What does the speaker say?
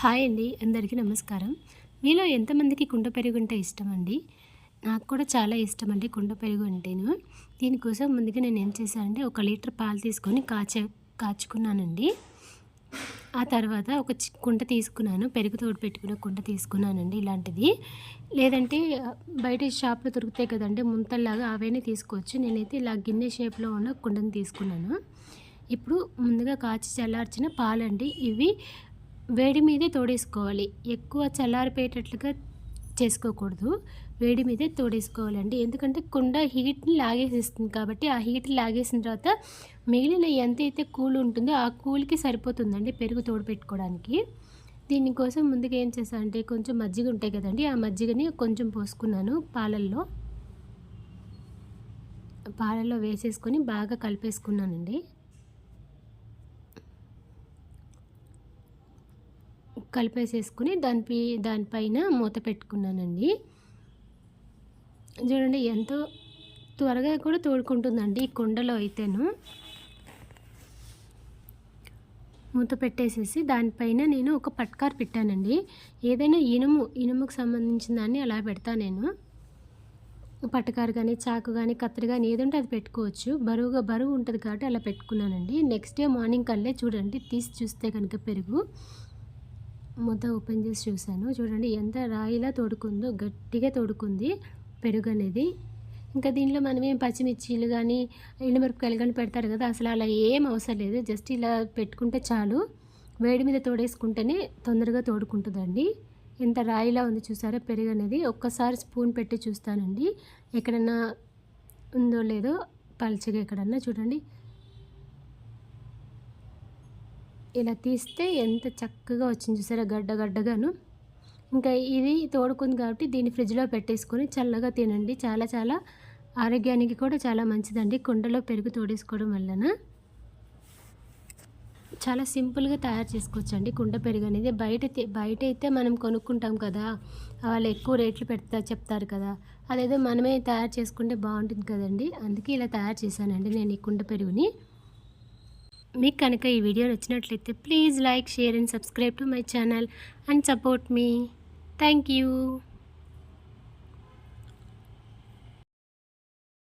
Hi అండి అందరికీ నమస్కారం. మీలో ఎంతమందికి కుండ పెరుగు అంటే ఇష్టం అండి? నాకు కూడా చాలా ఇష్టం అండి కుండ పెరుగు అంటేను. దీనికోసం ముందుగా నేను ఏం చేశానంటే ఒక లీటర్ పాలు తీసుకొని కాచ కాచుకున్నానండి. ఆ తర్వాత ఒక చి- కుండ తీసుకున్నాను. పెరుగు తోడు పెట్టుకున్న కుండ తీసుకున్నానండి ఇలాంటిది. లేదంటే బయట షాప్లో దొరుకుతాయి కదండి ముంతల్లాగా అవన్నీ తీసుకోవచ్చు. నేనైతే ఇలా గిన్నె షేప్లో ఉన్న కుండను తీసుకున్నాను. ఇప్పుడు ముందుగా కాచి చల్లార్చిన పాలండి. ఇవి వేడి మీదే తోడేసుకోవాలి. ఎక్కువ చల్లారిపోయేటట్లుగా చేసుకోకూడదు. వేడి మీదే తోడేసుకోవాలండి. ఎందుకంటే కుండ హీట్ని లాగేసేస్తుంది కాబట్టి ఆ హీట్ లాగేసిన తర్వాత మిగిలిన ఎంత అయితే కూల్ ఉంటుందో ఆ కూల్కి సరిపోతుందండి పెరుగు తోడు పెట్టుకోవడానికి దీనికోసం ముందుగా ఏం చేశానంటే కొంచెం మజ్జిగ ఉంటాయి కదండి ఆ మజ్జిగని కొంచెం పోసుకున్నాను పాలల్లో. పాలల్లో వేసేసుకొని బాగా కలిపేసుకున్నానండి. కలిపేసేసుకుని దానిపై దానిపైన మూత పెట్టుకున్నానండి. చూడండి ఎంతో త్వరగా కూడా తోడుకుంటుందండి ఈ కుండలో అయితేను. మూత పెట్టేసేసి దానిపైన నేను ఒక పట్కార్ పెట్టానండి. ఏదైనా ఇనుము ఇనుముకు సంబంధించిన దాన్ని అలా పెడతా నేను. పట్టకారు కానీ చాకు కానీ కత్తిరి కానీ ఏదంటే అది పెట్టుకోవచ్చు. బరువుగా బరువు ఉంటుంది కాబట్టి అలా పెట్టుకున్నానండి. నెక్స్ట్ డే మార్నింగ్ కల్లే చూడండి తీసి చూస్తే కనుక పెరుగు. మూత ఓపెన్ చేసి చూశాను. చూడండి ఎంత రాయిలా తోడుకుందో గట్టిగా తోడుకుంది పెరుగు అనేది. ఇంకా దీనిలో మనం ఏం పచ్చిమిర్చీలు కానీ ఎండుమిరపకాయలు కానీ పెడతారు కదా అసలు అలా ఏం అవసరం లేదు. జస్ట్ ఇలా పెట్టుకుంటే చాలు. వేడి మీద తోడేసుకుంటేనే తొందరగా తోడుకుంటుందండి. ఎంత రాయిలా ఉంది చూసారా పెరుగు అనేది. ఒక్కసారి స్పూన్ పెట్టి చూస్తానండి. ఎక్కడన్నా ఉందో లేదో పల్చగా ఎక్కడన్నా చూడండి. ఇలా తీస్తే ఎంత చక్కగా వచ్చింది చూసారా? గడ్డ గడ్డగాను. ఇంకా ఇది తోడుకుంది కాబట్టి దీన్ని ఫ్రిడ్జ్లో పెట్టేసుకొని చల్లగా తినండి. చాలా చాలా ఆరోగ్యానికి కూడా చాలా మంచిదండి. కుండలో పెరుగు తోడేసుకోవడం వలన చాలా సింపుల్గా తయారు చేసుకోవచ్చు అండి కుండ పెరుగు అనేది బయట బయట అయితే మనం కొనుక్కుంటాం కదా వాళ్ళు ఎక్కువ రేట్లు పెడతా చెప్తారు కదా అదేదో మనమే తయారు చేసుకుంటే బాగుంటుంది కదండి. అందుకే ఇలా తయారు చేశానండి నేను ఈ కుండ పెరుగుని. మీకు కనుక ఈ వీడియో నచ్చినట్లయితే please like share and subscribe to my channel and support me. Thank you.